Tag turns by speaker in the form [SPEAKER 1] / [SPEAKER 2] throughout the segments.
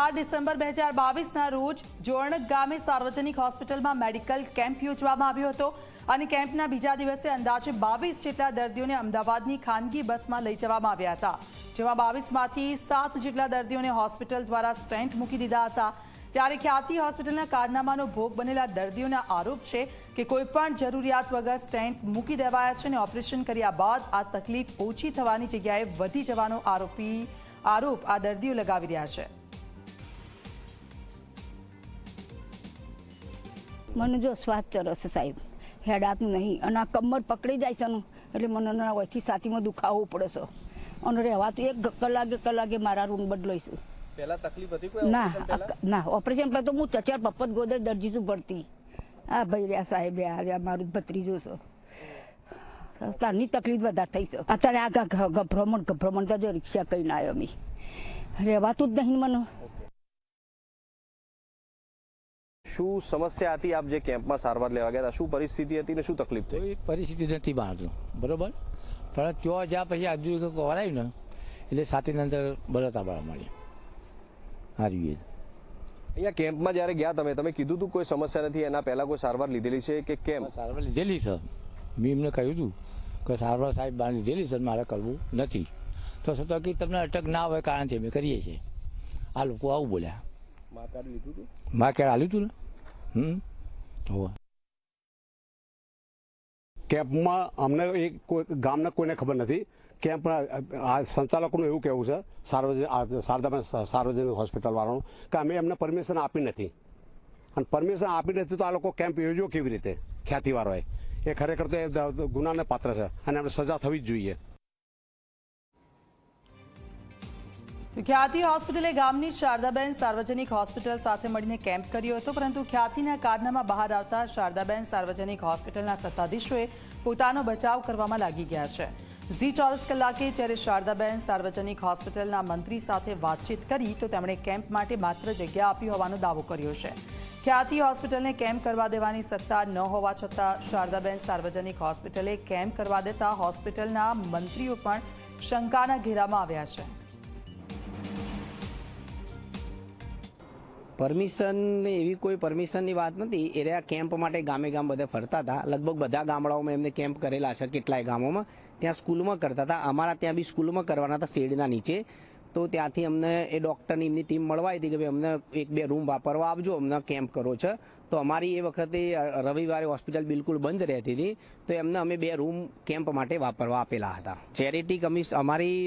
[SPEAKER 1] અઢાર ડિસેમ્બર બે હજાર બાવીસના રોજ જોરણક ગામે સાર્વજનિક હોસ્પિટલમાં મેડિકલ કેમ્પ યોજવામાં આવ્યો હતો. અને કેમ્પના બીજા દિવસે અંદાજે બાવીસ જેટલા દર્દીઓને અમદાવાદની ખાનગી બસમાં લઈ જવામાં આવ્યા હતા. જેમાં બાવીસમાંથી સાત જેટલા દર્દીઓને હોસ્પિટલ દ્વારા સ્ટેન્ટ મૂકી દીધા હતા. ત્યારે ખ્યાતિ હોસ્પિટલના કારનામાનો ભોગ બનેલા દર્દીઓના આરોપ છે કે કોઈપણ જરૂરિયાત વગર સ્ટેન્ટ મૂકી દેવાયા છે અને ઓપરેશન કર્યા બાદ આ તકલીફ ઓછી થવાની જગ્યાએ વધી જવાનો આરોપી, આરોપ આ દર્દીઓ લગાવી રહ્યા છે.
[SPEAKER 2] મને જો શ્વાસ ચરસ સાહેબ. હેડાતું નહીં. અને આ કમર પકડી જાય છે એટલે મને ના હોયથી દુખાવો પડે છે. અને રહેવાતું એક કલાકે કલાકે મારા રૂમ બદલાઈશું
[SPEAKER 3] પહેલા તકલીફ હતી કોઈ
[SPEAKER 2] ના ના ઓપરેશન પહેલાં તો હું ચચાર પપ્પત ગોદર દર્જી છું ભરતી આ ભાઈ રહ્યા સાહેબ રહ્યા રહ્યા મારું ભત્રીજો છે. તારની તકલીફ વધારે થઈ છે. અત્યારે આ ગભરામણ ગભરામણ તો જો રિક્ષા કરીને આવ્યો અમે રહેવાતું જ નહીં મને.
[SPEAKER 3] શું સમસ્યા હતી? આપ જે કેમ્પમાં સારવાર લેવા ગયા હતા શું પરિસ્થિતિ હતી ને શું તકલીફ થઈ?
[SPEAKER 4] પરિસ્થિતિ નથી બહારનો બરોબર? પણ ત્યાં જ્યાં પછી આજુ કરાયું ને એટલે છાતીની અંદર બળતા બળા મળી હારી
[SPEAKER 3] અહીંયા કેમ્પમાં જ્યારે ગયા તમે તમે કીધું હતું કોઈ સમસ્યા નથી એના પહેલા કોઈ સારવાર લીધેલી છે કે કેમ?
[SPEAKER 4] સારવાર લીધેલી છે. મેં એમને કહ્યું હતું કે સારવાર સાહેબ બહાર લીધેલી છે મારે કરવું નથી. તો છતાં કે તમને અટક ના હોય કારણથી અમે કરીએ છીએ. આ લોકો આવું બોલ્યા.
[SPEAKER 3] મા કાર્ડ લીધું હતું
[SPEAKER 4] માં ક્યારે હાલ્યું હતું ને? હમ? હોવા.
[SPEAKER 5] કેમ્પમાં અમને એક કોઈ ગામના કોઈને ખબર નથી. કેમ્પ આ સંચાલકોનું એવું કહેવું છે, સાર્વજનિક શારદામાં સાર્વજનિક હોસ્પિટલવાળાનું કે અમે એમને પરમિશન આપી નથી. અને પરમિશન આપી નથી તો આ લોકો કેમ્પ યોજ્યો કેવી રીતે? ખ્યાતિવાળોએ એ ખરેખર તો એ ગુનાને પાત્ર છે અને એમને સજા થવી જ જોઈએ.
[SPEAKER 1] ખ્યાતિ હોસ્પિટલે ગામની શારદાબેન સાર્વજનિક હોસ્પિટલ સાથે મળીને કેમ્પ કર્યો હતો, પરંતુ ખ્યાતિના કારનામાં બહાર આવતા શારદાબેન સાર્વજનિક હોસ્પિટલના સત્તાધીશોએ પોતાનો બચાવ કરવામાં લાગી ગયા છે. ઝી ચોવીસ કલાકે જ્યારે શારદાબેન સાર્વજનિક હોસ્પિટલના મંત્રી સાથે વાતચીત કરી, તો તેમણે કેમ્પ માટે માત્ર જગ્યા આપી હોવાનો દાવો કર્યો છે. ખ્યાતિ હોસ્પિટલને કેમ્પ કરવા દેવાની સત્તા ન હોવા છતાં શારદાબેન સાર્વજનિક હોસ્પિટલે કેમ્પ કરવા દેતા હોસ્પિટલના મંત્રીઓ પણ શંકાના ઘેરામાં આવ્યા છે.
[SPEAKER 6] પરમિશન એવી કોઈ પરમિશનની વાત નથી. એ રહ્યા કેમ્પ માટે ગામે ગામ બધા ફરતા હતા. લગભગ બધા ગામડાઓમાં એમને કેમ્પ કરેલા છે, કેટલાય ગામોમાં. ત્યાં સ્કૂલમાં કરતા હતા. અમારા ત્યાં બી સ્કૂલમાં કરવાના હતા શેડના નીચે. તો ત્યાંથી અમને એ ડૉક્ટરની એમની ટીમ મળવા હતી કે ભાઈ અમને એક બે રૂમ વાપરવા આપજો, અમને કેમ્પ કરો છે. તો અમારી એ વખતે રવિવારે હોસ્પિટલ બિલકુલ બંધ રહેતી હતી. તો એમને અમે બે રૂમ કેમ્પ માટે વાપરવા આપેલા હતા. ચેરિટી કમિશ અમારી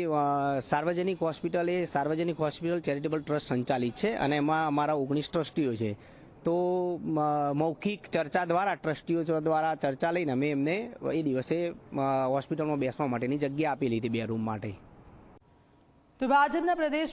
[SPEAKER 6] સાર્વજનિક હોસ્પિટલ એ સાર્વજનિક હોસ્પિટલ ચેરિટેબલ ટ્રસ્ટ સંચાલિત છે અને એમાં અમારા ઓગણીસ ટ્રસ્ટીઓ છે. તો મૌખિક ચર્ચા દ્વારા, ટ્રસ્ટીઓ દ્વારા ચર્ચા લઈને અમે એમને એ દિવસે હોસ્પિટલમાં બેસવા માટેની જગ્યા આપેલી હતી બે રૂમ માટે.
[SPEAKER 1] તો ભાજપના પ્રદેશ